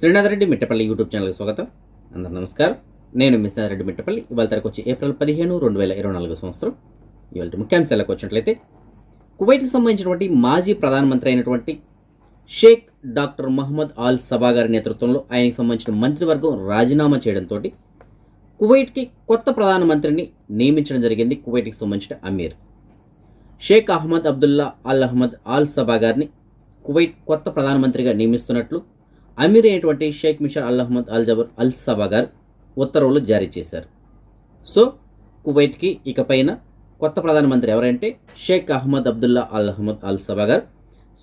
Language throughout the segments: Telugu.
శ్రీనాథ్ రెడ్డి మిట్టపల్లి యూట్యూబ్ ఛానల్కి స్వాగతం. అందరూ నమస్కారం. నేను మిస్టర్ రెడ్డి మిట్టపల్లి. ఇవాళ తరకు వచ్చి ఏప్రిల్ పదిహేను రెండు వేల ఇరవై నాలుగు సంవత్సరం. ఇవాళ ముఖ్యాంశాలకు వచ్చినట్లయితే కువైట్కి సంబంధించినటువంటి మాజీ ప్రధానమంత్రి అయినటువంటి Sheikh doctor Mohammad Al Sabah గారి నేతృత్వంలో ఆయనకి సంబంధించిన మంత్రివర్గం రాజీనామా చేయడంతో కువైట్కి కొత్త ప్రధానమంత్రిని నియమించడం జరిగింది కువైట్కి సంబంధించిన Aamir. Sheikh Ahmad Abdullah Al Ahmad Al Sabah గారిని కువైట్ కొత్త ప్రధానమంత్రిగా నియమిస్తున్నట్లు అమీర్ అయినటువంటి Sheikh Mishal Al Ahmad Al Jaber Al సబాగర్ ఉత్తర్వులు జారీ చేశారు. సో కువైట్కి ఇకపైన కొత్త ప్రధానమంత్రి ఎవరంటే Sheikh Ahmad Abdullah Al Ahmad Al సబాగర్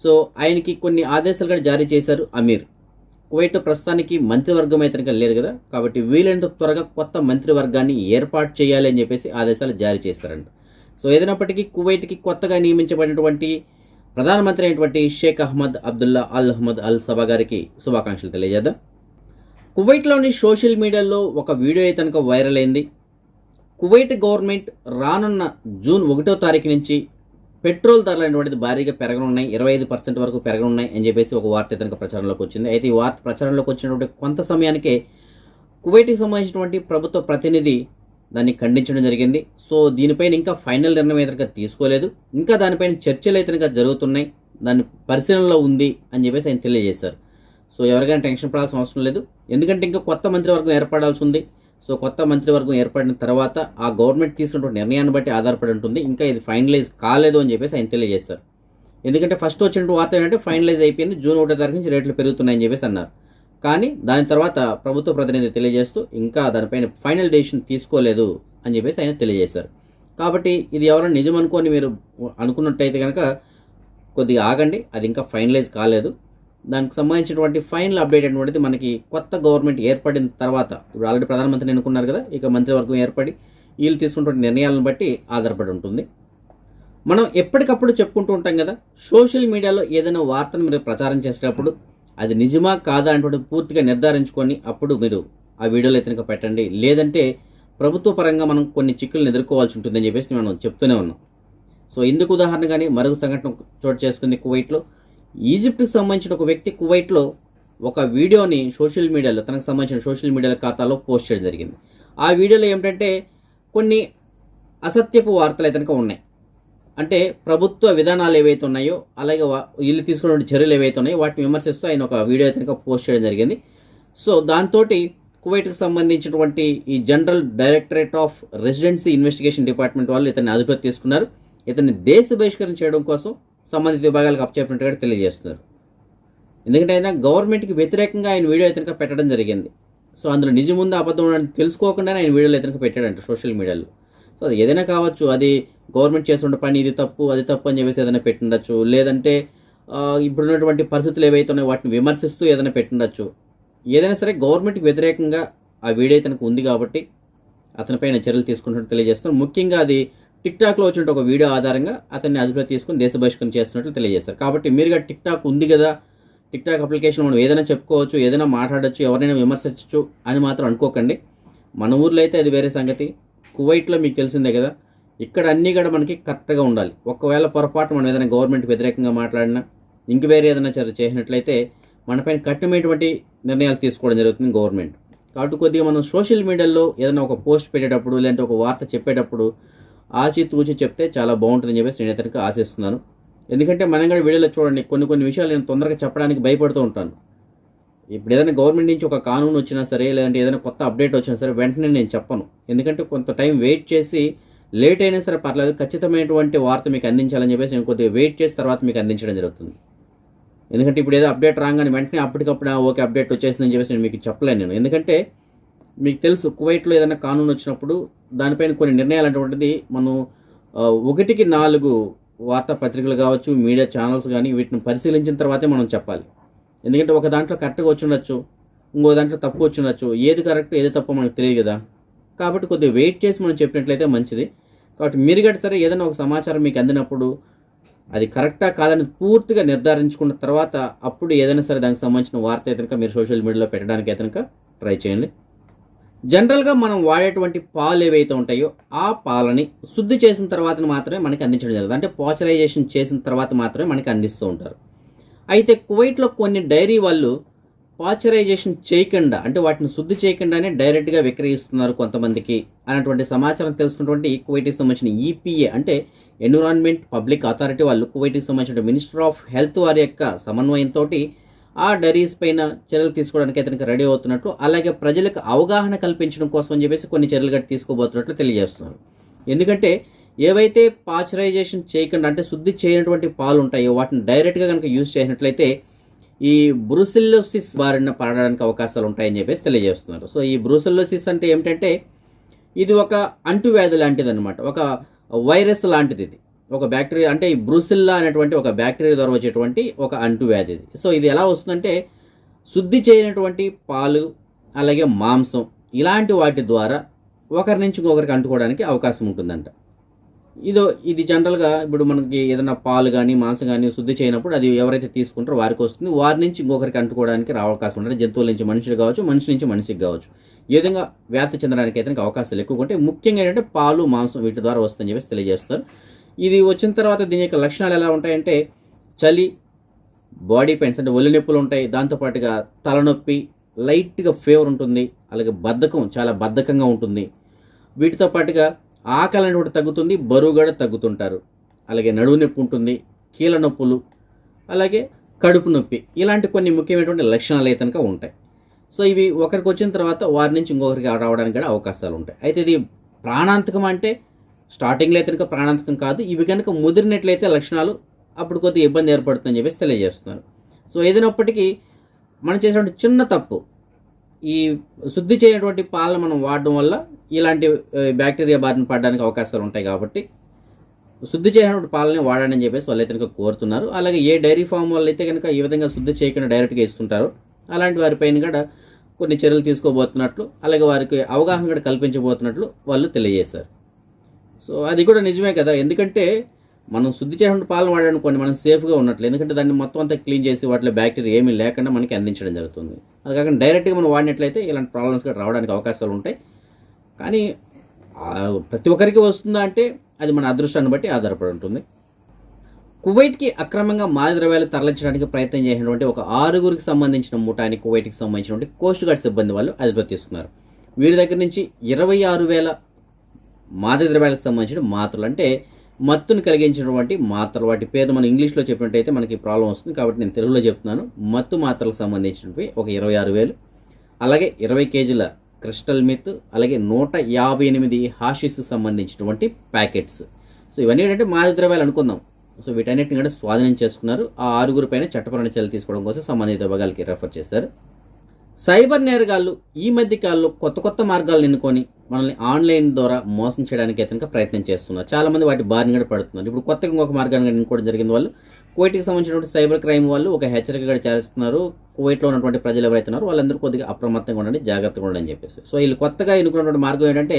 so ఆయనకి కొన్ని ఆదేశాలు కూడా జారీ చేశారు అమీర్. కువైట్ ప్రస్తుతానికి మంత్రివర్గం అయితే కనుక లేదు కదా కాబట్టి వీలైనంత త్వరగా కొత్త మంత్రివర్గాన్ని ఏర్పాటు చేయాలి అని చెప్పేసి ఆదేశాలు జారీ చేశారంట. సో ఏదైనప్పటికీ కువైట్కి కొత్తగా నియమించబడినటువంటి ప్రధానమంత్రి అయినటువంటి Sheikh Ahmad Abdullah Al Ahmad Al Sabah గారికి శుభాకాంక్షలు తెలియజేద్దాం. కువైట్లోని సోషల్ మీడియాలో ఒక వీడియో అయితే కనుక వైరల్ అయింది. కువైట్ గవర్నమెంట్ రానున్న జూన్ ఒకటో తారీఖు నుంచి పెట్రోల్ ధరలు అనేటువంటిది భారీగా పెరగనున్నాయి. ఇరవై ఐదు పర్సెంట్ వరకు పెరగనున్నాయి అని చెప్పేసి ఒక వార్త అయితే కనుక ప్రచారంలోకి వచ్చింది. అయితే ఈ వార్త ప్రచారంలోకి వచ్చినటువంటి కొంత సమయానికే కువైట్కి సంబంధించినటువంటి ప్రభుత్వ ప్రతినిధి దాన్ని ఖండించడం జరిగింది. సో దీనిపైన ఇంకా ఫైనల్ నిర్ణయం అయితే తీసుకోలేదు. ఇంకా దానిపైన చర్చలు అయితే జరుగుతున్నాయి. దాని పరిశీలనలో ఉంది అని చెప్పేసి ఆయన తెలియజేశారు. సో ఎవరికైనా టెన్షన్ పడాల్సిన అవసరం లేదు. ఎందుకంటే ఇంకా కొత్త మంత్రివర్గం ఏర్పడాల్సి ఉంది. సో కొత్త మంత్రివర్గం ఏర్పడిన తర్వాత ఆ గవర్నమెంట్ తీసుకున్నటువంటి నిర్ణయాన్ని బట్టి ఆధారపడి ఉంటుంది. ఇంకా ఇది ఫైనలైజ్ కాలేదు అని చెప్పేసి ఆయన తెలియజేశారు. ఎందుకంటే ఫస్ట్ వచ్చిన వార్త ఏంటంటే ఫైనలైజ్ అయిపోయింది. జూన్ ఒకటో తారీఖు నుంచి రేట్లు పెరుగుతున్నాయని చెప్పేసి అన్నారు. కానీ దాని తర్వాత ప్రభుత్వ ప్రతినిధి తెలియజేస్తూ ఇంకా దానిపైన ఫైనల్ డెసిషన్ తీసుకోలేదు అని చెప్పేసి ఆయన తెలియజేశారు. కాబట్టి ఇది ఎవరైనా నిజం అనుకొని మీరు అనుకున్నట్టయితే కనుక కొద్దిగా ఆగండి అది ఇంకా ఫైనలైజ్ కాలేదు. దానికి సంబంధించినటువంటి ఫైనల్ అప్డేట్ అనేటువంటిది మనకి కొత్త గవర్నమెంట్ ఏర్పడిన తర్వాత ఇప్పుడు ఆల్రెడీ ప్రధానమంత్రిని ఎన్నుకున్నారు కదా ఇక మంత్రివర్గం ఏర్పడి వీళ్ళు తీసుకున్నటువంటి నిర్ణయాలను బట్టి ఆధారపడి ఉంటుంది. మనం ఎప్పటికప్పుడు చెప్పుకుంటూ ఉంటాం కదా సోషల్ మీడియాలో ఏదైనా వార్తను మీరు ప్రచారం చేసేటప్పుడు అది నిజమా కాదా అనేటువంటి పూర్తిగా నిర్ధారించుకొని అప్పుడు మీరు ఆ వీడియోలు అయితే పెట్టండి. లేదంటే ప్రభుత్వ పరంగా మనం కొన్ని చిక్కులను ఎదుర్కోవాల్సి ఉంటుందని చెప్పేసి మనం చెప్తూనే ఉన్నాం సో ఇందుకు ఉదాహరణగానే మరొక సంఘటన చోటు చేసుకుంది కువైట్లో. ఈజిప్ట్కి సంబంధించిన ఒక వ్యక్తి కువైట్లో ఒక వీడియోని సోషల్ మీడియాలో తనకు సంబంధించిన సోషల్ మీడియా ఖాతాలో పోస్ట్ చేయడం జరిగింది. ఆ వీడియోలో ఏమిటంటే కొన్ని అసత్యపు వార్తలు అయితే ఉన్నాయి. అంటే ప్రభుత్వ విధానాలు ఏవైతే ఉన్నాయో అలాగే వా- వీళ్ళు తీసుకున్న చర్యలు ఏవైతే ఉన్నాయో వాటిని విమర్శిస్తూ ఆయన ఒక వీడియో అయితే కనుక పోస్ట్ చేయడం జరిగింది. సో దాంతో కువైట్కి సంబంధించినటువంటి ఈ general directorate of residency investigation department వాళ్ళు ఇతన్ని అదుపులోకి తీసుకున్నారు. ఇతన్ని దేశ బహిష్కరణ చేయడం కోసం సంబంధిత విభాగాలకు అప్పచెప్పినట్టుగా తెలియజేస్తున్నారు. ఎందుకంటే ఆయన గవర్నమెంట్కి వ్యతిరేకంగా ఆయన వీడియో అయితే పెట్టడం జరిగింది. సో అందులో నిజముందా అబద్ధం ఉందా తెలుసుకోకుండానే ఆయన వీడియోలు అయితే పెట్టాడంట సోషల్ మీడియాలో. సో అది ఏదైనా కావచ్చు అది గవర్నమెంట్ చేస్తున్న పని ఇది తప్పు అది తప్పు అని చెప్పేసి ఏదైనా పెట్టిండొచ్చు. లేదంటే ఇప్పుడున్నటువంటి పరిస్థితులు ఏవైతే ఉన్నాయో వాటిని విమర్శిస్తూ ఏదైనా పెట్టిండొచ్చు. ఏదైనా సరే గవర్నమెంట్కి వ్యతిరేకంగా ఆ వీడియో తనకు ఉంది కాబట్టి అతనిపైన చర్యలు తీసుకుంటున్నట్టు తెలియజేస్తున్నారు ముఖ్యంగా అది టిక్టాక్లో వచ్చిన ఒక వీడియో ఆధారంగా అతన్ని అదుపులో తీసుకుని దేశ బహిష్కరణ చేస్తున్నట్లు తెలియజేస్తారు కాబట్టి మీరుగా టిక్టాక్ ఉంది కదా టిక్టాక్ అప్లికేషన్ మనం ఏదైనా చెప్పుకోవచ్చు ఏదైనా మాట్లాడొచ్చు ఎవరైనా విమర్శించవచ్చు అని మాత్రం అనుకోకండి. మన ఊర్లో అయితే అది వేరే సంగతి. కువైట్లో మీకు తెలిసిందే కదా ఇక్కడ అన్నీ కూడా మనకి కరెక్ట్గా ఉండాలి. ఒకవేళ పొరపాటు మనం ఏదైనా గవర్నమెంట్ వ్యతిరేకంగా మాట్లాడినా ఇంక వేరే ఏదైనా చర్య చేసినట్లయితే మనపైన కఠినమైనటువంటి నిర్ణయాలు తీసుకోవడం జరుగుతుంది గవర్నమెంట్ కాబట్టి కొద్దిగా మనం సోషల్ మీడియాలో ఏదైనా ఒక పోస్ట్ పెట్టేటప్పుడు లేదంటే ఒక వార్త చెప్పేటప్పుడు ఆచితూచి చెప్తే చాలా బాగుంటుందని చెప్పేసి నేను ఇతనికి ఆశిస్తున్నాను. ఎందుకంటే మనం కూడా వీడియోలో చూడండి కొన్ని కొన్ని విషయాలు నేను తొందరగా చెప్పడానికి భయపడుతూ ఉంటాను. ఇప్పుడు ఏదైనా గవర్నమెంట్ నుంచి ఒక కానూన్ వచ్చినా సరే లేదంటే ఏదైనా కొత్త అప్డేట్ వచ్చినా సరే వెంటనే నేను చెప్పను. ఎందుకంటే కొంత టైం వెయిట్ చేసి లేట్ అయినా సరే పర్లేదు ఖచ్చితమైనటువంటి వార్త మీకు అందించాలని చెప్పేసి నేను కొద్దిగా వెయిట్ చేసి తర్వాత మీకు అందించడం జరుగుతుంది. ఎందుకంటే ఇప్పుడు ఏదో అప్డేట్ రాగానే వెంటనే అప్పటికప్పుడు ఓకే అప్డేట్ వచ్చేసిందని చెప్పేసి నేను మీకు చెప్పలేను నేను. ఎందుకంటే మీకు తెలుసు కువైట్లో ఏదైనా కానూన్ వచ్చినప్పుడు దానిపైన కొన్ని నిర్ణయాలు అటువంటిది మనం ఒకటికి నాలుగు వార్తాపత్రికలు కావచ్చు మీడియా ఛానల్స్ కానీ వీటిని పరిశీలించిన తర్వాతే మనం చెప్పాలి. ఎందుకంటే ఒక దాంట్లో కరెక్ట్గా వచ్చి ఉండొచ్చు ఇంకో దాంట్లో తప్పు వచ్చి ఉండొచ్చు. ఏది కరెక్ట్ ఏది తప్పు మనకు తెలియదు కదా. కాబట్టి కొద్దిగా వెయిట్ చేసి మనం చెప్పినట్లయితే మంచిది. కాబట్టి మీరు గట్టి సరే ఏదైనా ఒక సమాచారం మీకు అందినప్పుడు అది కరెక్టా కాదని పూర్తిగా నిర్ధారించుకున్న తర్వాత అప్పుడు ఏదైనా సరే దానికి సంబంధించిన వార్త అయితే మీరు సోషల్ మీడియాలో పెట్టడానికి అయితే ట్రై చేయండి. జనరల్గా మనం వాడేటువంటి పాలు ఏవైతే ఉంటాయో ఆ పాలని శుద్ధి చేసిన తర్వాత మాత్రమే మనకి అందించడం జరుగుతుంది. అంటే పాచరైజేషన్ చేసిన తర్వాత మాత్రమే మనకి అందిస్తూ ఉంటారు. అయితే కువైట్లో కొన్ని డైరీ వాళ్ళు పాశ్చరైజేషన్ చేయకుండా అంటే వాటిని శుద్ధి చేయకుండానే డైరెక్ట్గా విక్రయిస్తున్నారు కొంతమందికి అన్నటువంటి సమాచారం తెలుసుకున్నటువంటి కువైట్కి సంబంధించిన ఈపీఏ అంటే ఎన్విరాన్మెంట్ పబ్లిక్ అథారిటీ వాళ్ళు కువైట్కి సంబంధించిన మినిస్టర్ ఆఫ్ హెల్త్ వారి యొక్క సమన్వయంతో ఆ డైరీస్ పైన చర్యలు తీసుకోవడానికి అతనికి రెడీ అవుతున్నట్లు అలాగే ప్రజలకు అవగాహన కల్పించడం కోసం అని చెప్పేసి కొన్ని చర్యలు గట్టి తీసుకోబోతున్నట్లు తెలియజేస్తున్నారు. ఎందుకంటే ఏవైతే పాశ్చరైజేషన్ చేయకుండా అంటే శుద్ధి చేయనటువంటి పాలు ఉంటాయో వాటిని డైరెక్ట్గా కనుక యూజ్ చేసినట్లయితే ఈ బ్రూసిల్లోసిస్ బారిన పడడానికి అవకాశాలు ఉంటాయని చెప్పేసి తెలియజేస్తున్నారు. సో ఈ బ్రూసిల్లోసిస్ అంటే ఏమిటంటే ఇది ఒక అంటువ్యాధి లాంటిది అనమాట ఒక వైరస్ లాంటిది ఇది. ఒక బ్యాక్టీరియా అంటే ఈ బ్రూసిల్లా అనేటువంటి ఒక బ్యాక్టీరియా ద్వారా వచ్చేటువంటి ఒక అంటువ్యాధి ఇది. సో ఇది ఎలా వస్తుందంటే శుద్ధి చేయనటువంటి పాలు అలాగే మాంసం ఇలాంటి వాటి ద్వారా ఒకరి నుంచి ఇంకొకరికి అంటుకోవడానికి అవకాశం ఉంటుందంట. ఇదో ఇది జనరల్గా ఇప్పుడు మనకి ఏదైనా పాలు కానీ మాంసం కానీ శుద్ధి చేయనప్పుడు అది ఎవరైతే తీసుకుంటారో వారికి వస్తుంది. వారి నుంచి ఇంకొకరికి అంటుకోవడానికి అవకాశం ఉంటుంది జంతువుల నుంచి మనుషులు కావచ్చు మనిషి నుంచి మనిషికి కావచ్చు. ఈ విధంగా వ్యాప్తి చెందడానికి అయితే అవకాశాలు ఎక్కువ ఉంటాయి. ముఖ్యంగా ఏంటంటే పాలు మాంసం వీటి ద్వారా వస్తుందని చెప్పేసి తెలియజేస్తారు ఇది వచ్చిన తర్వాత దీని యొక్క లక్షణాలు ఎలా ఉంటాయంటే చలి బాడీ పెయిన్స్ అంటే ఒళ్ళు నొప్పులు ఉంటాయి. దాంతోపాటుగా తలనొప్పి లైట్గా ఫీవర్ ఉంటుంది. అలాగే బద్ధకం చాలా బద్ధకంగా ఉంటుంది. వీటితో పాటుగా ఆకలి అనేటువంటి తగ్గుతుంది బరువు కూడా తగ్గుతుంటారు. అలాగే నడువు నొప్పి ఉంటుంది కీళ్ళ నొప్పులు అలాగే కడుపు నొప్పి ఇలాంటి కొన్ని ముఖ్యమైనటువంటి లక్షణాలు అయితే కనుక ఉంటాయి. సో ఇవి ఒకరికి వచ్చిన తర్వాత వారి నుంచి ఇంకొకరికి రావడానికి కూడా అవకాశాలు ఉంటాయి. అయితే ఇది ప్రాణాంతకం అంటే స్టార్టింగ్లో అయితే కనుక ప్రాణాంతకం కాదు ఇవి కనుక ముదిరినట్లయితే లక్షణాలు అప్పుడు కొద్దిగా ఇబ్బంది ఏర్పడుతుందని చెప్పేసి తెలియజేస్తున్నారు. సో ఏదైనప్పటికీ మనం చేసినటువంటి చిన్న తప్పు ఈ శుద్ధి చేయనటువంటి పాలను మనం వాడడం వల్ల ఇలాంటి బ్యాక్టీరియా బారిన పడడానికి అవకాశాలు ఉంటాయి కాబట్టి శుద్ధి చేయనటువంటి పాలని వాడాలని చెప్పేసి వాళ్ళు కనుక కోరుతున్నారు. అలాగే ఏ డైరీ ఫామ్ వాళ్ళు అయితే కనుక ఈ విధంగా శుద్ధి చేయకుండా డైరెక్ట్గా ఇస్తుంటారు అలాంటి వారిపైన కూడా కొన్ని చర్యలు తీసుకోబోతున్నట్లు అలాగే వారికి అవగాహన కూడా కల్పించబోతున్నట్లు వాళ్ళు తెలియజేశారు. సో అది కూడా నిజమే కదా. ఎందుకంటే మనం శుద్ధి చేసిన పాలను వాడనుకోండి మనం సేఫ్గా ఉన్నట్లు ఎందుకంటే దాన్ని మొత్తం అంతా క్లీన్ చేసి వాటిలో బ్యాక్టీరియా ఏమీ లేకుండా మనకి అందించడం జరుగుతుంది. అది కాకుండా డైరెక్ట్గా మనం వాడినట్లయితే ఇలాంటి ప్రాబ్లమ్స్ కూడా రావడానికి అవకాశాలు ఉంటాయి. కానీ ప్రతి ఒక్కరికి వస్తుందా అంటే అది మన అదృష్టాన్ని బట్టి ఆధారపడి ఉంటుంది. కువైట్కి అక్రమంగా మాది ద్రవ్యాలు తరలించడానికి ప్రయత్నం చేసినటువంటి ఒక ఆరుగురికి సంబంధించిన ముఠాని కువైట్కి సంబంధించినటువంటి కోస్ట్ గార్డ్ సిబ్బంది వాళ్ళు అదుపులో తీసుకున్నారు. వీరి దగ్గర నుంచి ఇరవై ఆరు వేల మాది ద్రవ్యాలకు సంబంధించిన మాత్రలు అంటే మత్తును కలిగించినటువంటి మాత్రలు. వాటి పేరు మనం ఇంగ్లీష్లో చెప్పినట్టయితే మనకి ప్రాబ్లం వస్తుంది. కాబట్టి నేను తెలుగులో చెప్తున్నాను. మత్తు మాత్రలకు సంబంధించినవి ఒక ఇరవై ఆరు వేలు అలాగే ఇరవై కేజీల క్రిస్టల్ మిత్ అలాగే నూట యాభై ఎనిమిది హాషిస్ సంబంధించినటువంటి ప్యాకెట్స్. సో ఇవన్నీ ఏంటంటే మాది ద్రవ్యాలు అనుకుందాం. సో వీటన్నిటిని కూడా స్వాధీనం చేసుకున్నారు. ఆ ఆరుగురు పైన చట్టపరమైన చర్యలు తీసుకోవడం కోసం సంబంధిత విభాగాలకి రెఫర్ చేశారు. సైబర్ నేరగాళ్ళు ఈ మధ్య కాలంలో కొత్త కొత్త మార్గాలను ఎన్నుకొని మనల్ని ఆన్లైన్ ద్వారా మోసం చేయడానికి అయితే ప్రయత్నం చేస్తున్నారు. చాలామంది వాటి బారిన కూడా పడుతున్నారు. ఇప్పుడు కొత్తగా ఇంకొక మార్గాన్ని ఎన్నుకోవడం జరిగింది వాళ్ళు. కువైట్కి సంబంధించినటువంటి సైబర్ క్రైమ్ వాళ్ళు ఒక హెచ్చరిక చేస్తున్నారు. కువైట్లో ఉన్నటువంటి ప్రజలు ఎవరైతే ఉన్నారో వాళ్ళందరూ కొద్దిగా అప్రమత్తంగా ఉండండి జాగ్రత్తగా ఉండండి అని చెప్పేసి. సో వీళ్ళు కొత్తగా ఎన్నుకున్నటువంటి మార్గం ఏంటంటే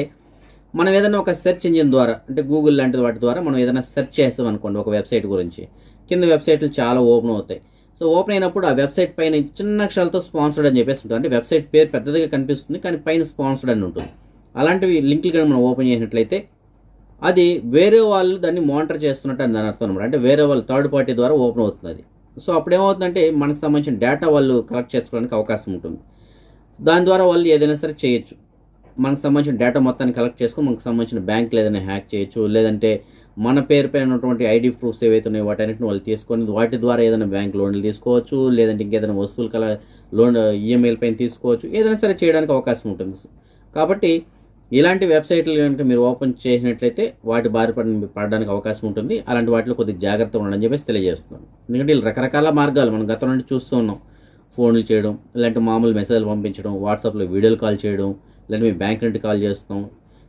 మనం ఏదైనా ఒక సెర్చ్ ఇంజిన్ ద్వారా అంటే గూగుల్ లాంటి వాటి ద్వారా మనం ఏదైనా సెర్చ్ చేస్తాం అనుకోండి ఒక వెబ్సైట్ గురించి. కింద వెబ్సైట్లు చాలా ఓపెన్ అవుతాయి. సో ఓపెన్ అయినప్పుడు ఆ వెబ్సైట్ పైన చిన్న అక్షరాలతో స్పాన్సర్డ్ అని చెప్పేసి ఉంటుంది. అంటే వెబ్సైట్ పేరు పెద్దదిగా కనిపిస్తుంది కానీ పైన స్పాన్సర్డ్ అని ఉంటుంది. అలాంటివి లింక్లు కానీ మనం ఓపెన్ చేసినట్లయితే అది వేరే వాళ్ళు దాన్ని మానిటర్ చేస్తున్నట్టు అని దాని అర్థం అనమాట. అంటే వేరే వాళ్ళు థర్డ్ పార్టీ ద్వారా ఓపెన్ అవుతుంది అది. సో అప్పుడు ఏమవుతుందంటే మనకు సంబంధించిన డేటా వాళ్ళు కలెక్ట్ చేసుకోవడానికి అవకాశం ఉంటుంది. దాని ద్వారా వాళ్ళు ఏదైనా సరే చేయొచ్చు. మనకు సంబంధించిన డేటా మొత్తాన్ని కలెక్ట్ చేసుకొని మనకు సంబంధించిన బ్యాంకులు ఏదైనా హ్యాక్ చేయొచ్చు. లేదంటే మన పేరు పైన ఉన్నటువంటి ఐడి ప్రూఫ్స్ ఏవైతే ఉన్నాయో వాటన్నిటిని వాళ్ళు తీసుకొని వాటి ద్వారా ఏదైనా బ్యాంక్ లోన్లు తీసుకోవచ్చు. లేదంటే ఇంకేదైనా వస్తువులు కల లోన్ ఈఎంఐల పైన తీసుకోవచ్చు. ఏదైనా సరే చేయడానికి అవకాశం ఉంటుంది. కాబట్టి ఇలాంటి వెబ్సైట్లు కనుక మీరు ఓపెన్ చేసినట్లయితే వాటి బారి పడడానికి అవకాశం ఉంటుంది. అలాంటి వాటిలో కొద్దిగా జాగ్రత్త ఉండని చెప్పేసి తెలియజేస్తున్నాను. ఎందుకంటే వీళ్ళు రకరకాల మార్గాలు మనం గతం నుండి చూస్తూ ఉన్నాం. ఫోన్లు చేయడం ఇలాంటి మామూలు మెసేజ్లు పంపించడం వాట్సాప్లో వీడియోలు కాల్ చేయడం లేదంటే మేము బ్యాంక్ నుండి కాల్ చేస్తాం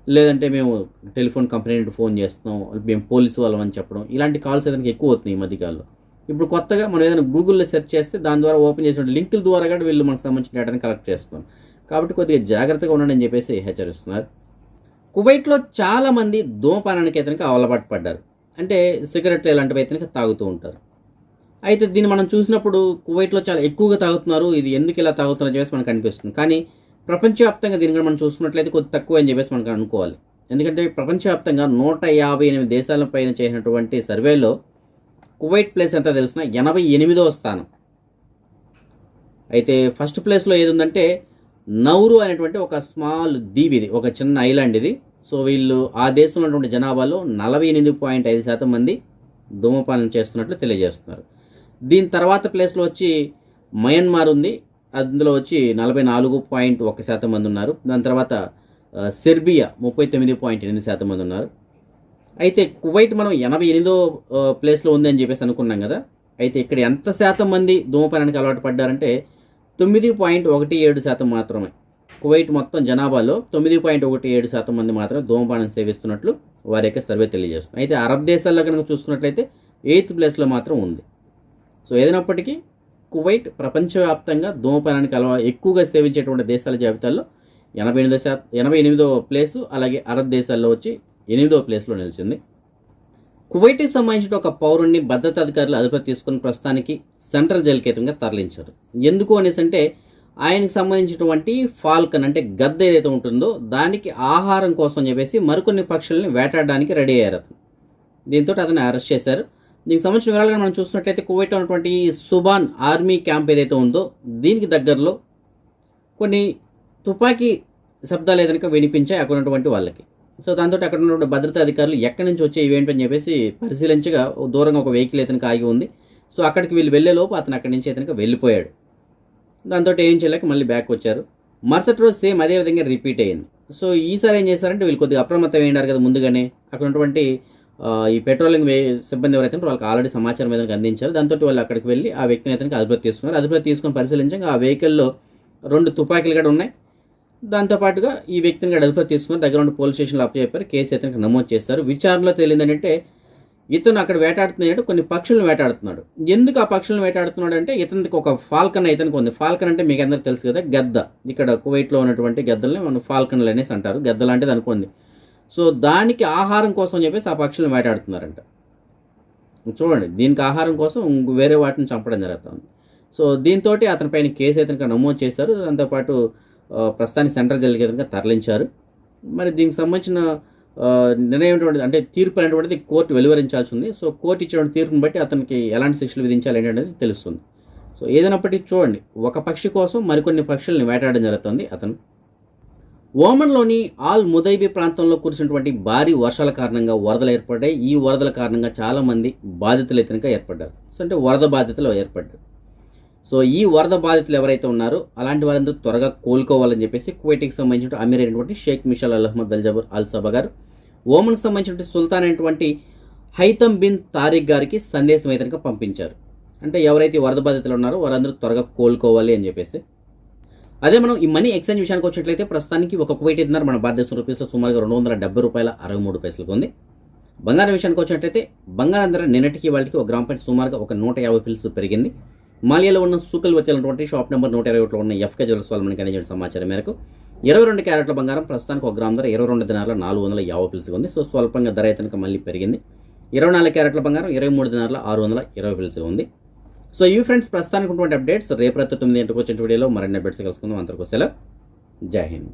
లేదంటే మేము టెలిఫోన్ కంపెనీ నుండి ఫోన్ చేస్తాం మేము పోలీసు వాళ్ళం అని చెప్పడం ఇలాంటి కాల్స్ ఏదైనా ఎక్కువ అవుతున్నాయి ఈ మధ్యకాలంలో. ఇప్పుడు కొత్తగా మనం ఏదైనా గూగుల్లో సెర్చ్ చేస్తే దాని ద్వారా ఓపెన్ చేసిన లింకుల ద్వారా కూడా వీళ్ళు మనకు సంబంధించిన డేటాని కలెక్ట్ చేస్తున్నాం కాబట్టి కొద్దిగా జాగ్రత్తగా ఉండండి అని చెప్పేసి హెచ్చరిస్తున్నారు. కువైట్లో చాలామంది ధూమపానానికి అయితే అలవాటు పడ్డారు. అంటే సిగరెట్లు ఇలాంటివి అయితే తాగుతూ ఉంటారు. అయితే దీన్ని మనం చూసినప్పుడు కువైట్లో చాలా ఎక్కువగా తాగుతున్నారు. ఇది ఎందుకు ఇలా తాగుతున్నారు చెప్పేసి మనకు అనిపిస్తుంది. కానీ ప్రపంచవ్యాప్తంగా దీన్ని కూడా మనం చూసుకున్నట్లయితే కొద్ది తక్కువ అని చెప్పేసి మనకు అనుకోవాలి. ఎందుకంటే ప్రపంచవ్యాప్తంగా నూట యాభై ఎనిమిది దేశాల పైన చేసినటువంటి సర్వేలో కువైట్ ప్లేస్ ఎంత తెలిసిన? ఎనభై ఎనిమిదవ స్థానం. అయితే ఫస్ట్ ప్లేస్లో ఏది ఉందంటే నౌరు అనేటువంటి ఒక స్మాల్ దీప్ ఇది ఒక చిన్న ఐలాండ్ ఇది. సో వీళ్ళు ఆ దేశంలో ఉన్నటువంటి జనాభాలో నలభై ఎనిమిది పాయింట్ ఐదు శాతం మంది ధూమపానం చేస్తున్నట్లు తెలియజేస్తున్నారు. దీని తర్వాత ప్లేస్లో వచ్చి మయన్మార్ ఉంది. అందులో వచ్చి నలభై నాలుగు పాయింట్ ఒక శాతం మంది ఉన్నారు. దాని తర్వాత సెర్బియా ముప్పై తొమ్మిది పాయింట్ ఎనిమిది శాతం మంది ఉన్నారు. అయితే కువైట్ మనం ఎనభై ఎనిమిదో ప్లేస్లో ఉంది అని చెప్పేసి అనుకున్నాం కదా. అయితే ఇక్కడ ఎంత శాతం మంది ధూమపానానికి అలవాటు పడ్డారంటే తొమ్మిది పాయింట్ ఒకటి ఏడు శాతం మాత్రమే. కువైట్ మొత్తం జనాభాలో తొమ్మిది పాయింట్ ఒకటి ఏడు శాతం మంది మాత్రమే ధూమపానం సేవిస్తున్నట్లు వారి యొక్క సర్వే తెలియజేస్తుంది. అయితే అరబ్ దేశాల్లో కనుక చూసుకున్నట్లయితే ఎయిత్ ప్లేస్లో మాత్రం ఉంది. సో ఏదైనప్పటికీ కువైట్ ప్రపంచవ్యాప్తంగా ధూమపానానికి అలవా ఎక్కువగా సేవించేటువంటి దేశాల జాబితాలో ఎనభై ఎనిమిదో శాతం ఎనభై ఎనిమిదో ప్లేసు అలాగే అరబ్ దేశాల్లో వచ్చి ఎనిమిదో ప్లేస్లో నిలిచింది. కువైట్కి సంబంధించిన ఒక పౌరుణ్ణి భద్రతా అధికారులు అదుపులో తీసుకుని ప్రస్తుతానికి సెంట్రల్ జైలు తరలించారు. ఎందుకు అనేసి అంటే ఆయనకు సంబంధించినటువంటి ఫాల్కన్ అంటే గద్ద ఏదైతే ఉంటుందో దానికి ఆహారం కోసం చెప్పేసి మరికొన్ని పక్షుల్ని వేటాడడానికి రెడీ అయ్యారు అతను. దీంతో అతను అరెస్ట్ చేశారు. దీనికి సంబంధించిన వివరాలుగా మనం చూసినట్లయితే కువైట్ ఉన్నటువంటి సుబాన్ ఆర్మీ క్యాంప్ ఏదైతే ఉందో దీనికి దగ్గరలో కొన్ని తుపాకీ శబ్దాలు ఏదైనా వినిపించాయి అక్కడ ఉన్నటువంటి వాళ్ళకి. సో దాంతో అక్కడ ఉన్నటువంటి భద్రతా అధికారులు ఎక్కడి నుంచి వచ్చే ఇవేంటని అని చెప్పేసి పరిశీలించగా దూరంగా ఒక వెహికల్ ఏదైనా ఆగి ఉంది. సో అక్కడికి వీళ్ళు వెళ్ళేలోపు అతను అక్కడి నుంచి అతనికి వెళ్ళిపోయాడు. దాంతో ఏం చేయలేక మళ్ళీ బ్యాక్ వచ్చారు. మరుసటి రోజు సేమ్ అదే విధంగా రిపీట్ అయ్యింది సో ఈసారి ఏం చేశారంటే వీళ్ళు కొద్దిగా అప్రమత్తం అయినారు కదా ముందుగానే. అక్కడ ఉన్నటువంటి ఈ పెట్రోలింగ్ సిబ్బంది ఎవరైతే వాళ్ళకి ఆల్రెడీ సమాచారం ఏదైనా అందించారు. దాంతో వాళ్ళు అక్కడికి వెళ్ళి ఆ వ్యక్తిని అతనికి అదుపులో తీసుకున్నారు. అదుపులో తీసుకొని పరిశీలించగా ఆ వెహికల్లో రెండు తుపాకీలు కూడా ఉన్నాయి. దాంతోపాటుగా ఈ వ్యక్తిని కూడా అదుపులో తీసుకుని దగ్గర ఉన్న పోలీస్ స్టేషన్లో అప్పచెప్పారు. కేసు అతనికి నమోదు చేస్తారు. విచారణలో తేలిందంటే ఇతను అక్కడ వేటాడుతున్నాడు కొన్ని పక్షులను వేటాడుతున్నాడు. ఎందుకు ఆ పక్షులను వేటాడుతున్నాడు అంటే ఇతనికి ఒక ఫాల్కన్ ఇతనికి ఉంది. ఫాల్కన్ అంటే మీకు అందరికి తెలుసు కదా గద్ద. ఇక్కడ కువైట్లో ఉన్నటువంటి గద్దల్ని మనం ఫాల్కన్లు అనేసి అంటారు. గద్ద లాంటిది అనుకోండి సో దానికి ఆహారం కోసం చెప్పేసి ఆ పక్షులను వేటాడుతున్నారంట. చూడండి దీనికి ఆహారం కోసం వేరే వాటిని చంపడం జరుగుతుంది. సో దీంతో అతని పైన కేసు అయితే నమోదు చేశారు. దాంతోపాటు ప్రస్తుతానికి సెంట్రల్ జైలుకి కేంద్రంగా తరలించారు. మరి దీనికి సంబంధించిన నిర్ణయం అంటే తీర్పు అనేటువంటిది కోర్టు వెలువరించాల్సి ఉంది. సో కోర్టు ఇచ్చినటువంటి తీర్పుని బట్టి అతనికి ఎలాంటి శిక్షలు విధించాలి అనేది తెలుస్తుంది. సో ఏదైనప్పటికీ చూడండి ఒక పక్షి కోసం మరికొన్ని పక్షుల్ని వేటాడడం జరుగుతుంది. అతను ఓమన్లోని ఆల్ ముదైబి ప్రాంతంలో కురిసినటువంటి భారీ వర్షాల కారణంగా వరదలు ఏర్పడ్డాయి. ఈ వరదల కారణంగా చాలామంది బాధితులు ఇతనిగా ఏర్పడ్డారు. సో అంటే వరద బాధితులు ఏర్పడ్డారు. సో ఈ వరద బాధితులు ఎవరైతే ఉన్నారో అలాంటి వారందరూ త్వరగా కోలుకోవాలని చెప్పేసి కువైట్కి సంబంధించిన అమీర్ అయినటువంటి Sheikh Mishal Al Ahmad Al Jaber Al Sabah గారు ఓమన్కి సంబంధించినటువంటి సుల్తాన్ అయినటువంటి హైతమ్ బిన్ తారిక్ గారికి సందేశం అయితే పంపించారు. అంటే ఎవరైతే వరద బాధితులు ఉన్నారో వారందరూ త్వరగా కోలుకోవాలి అని చెప్పేసి. అదే మనం ఈ మనీ ఎక్స్చేంజ్ విషయానికి వచ్చినట్లయితే ప్రస్తుతానికి ఒక కువైట్ ఇద్దరు మన భారతదేశం రూపీస్లో సుమారుగా రెండు వందల డెబ్బై రూపాయల అరవై మూడు పైసలకు ఉంది. బంగారం విషయానికి వచ్చినట్లయితే బంగారం ధర నిన్నటికి వాళ్ళకి ఒక గ్రామ్ పాయింట్ సుమారుగా ఒక నూట యాభై పిల్స్ పెరిగింది. మాలియాలో ఉన్న సూకల్ వచ్చేటువంటి షాప్ నెంబర్ నూట ఇరవై ఒకటిలో ఉన్న ఎఫ్కే జ్యువెల్స్ వాళ్ళు మనకి అందించిన సమాచారం మేరకు ఇరవై రెండు క్యారెట్ల బంగారం ప్రస్తుతానికి ఒక గ్రామ్ ధర ఇరవై రెండు దినాల నాలుగు వందల యాభై పిల్స్గా ఉంది. సో స్వల్పంగా ధర అయితే మళ్ళీ పెరిగింది. ఇరవై నాలుగు క్యారెట్ల బంగారం ఇరవై మూడు దినాల ఆరు వందల ఇరవై పిల్స్గా ఉంది. సో ఇవి ఫ్రెండ్స్ ప్రస్తుతానికి ఉన్నటువంటి అప్డేట్స్. రేపు రాత్రి తొమ్మిది గంటలకు వచ్చిన వీడియోలో మరిన్ని అప్డేట్స్ కలుసుకుందాం. అందరికీ సెలవు. జై హింద్.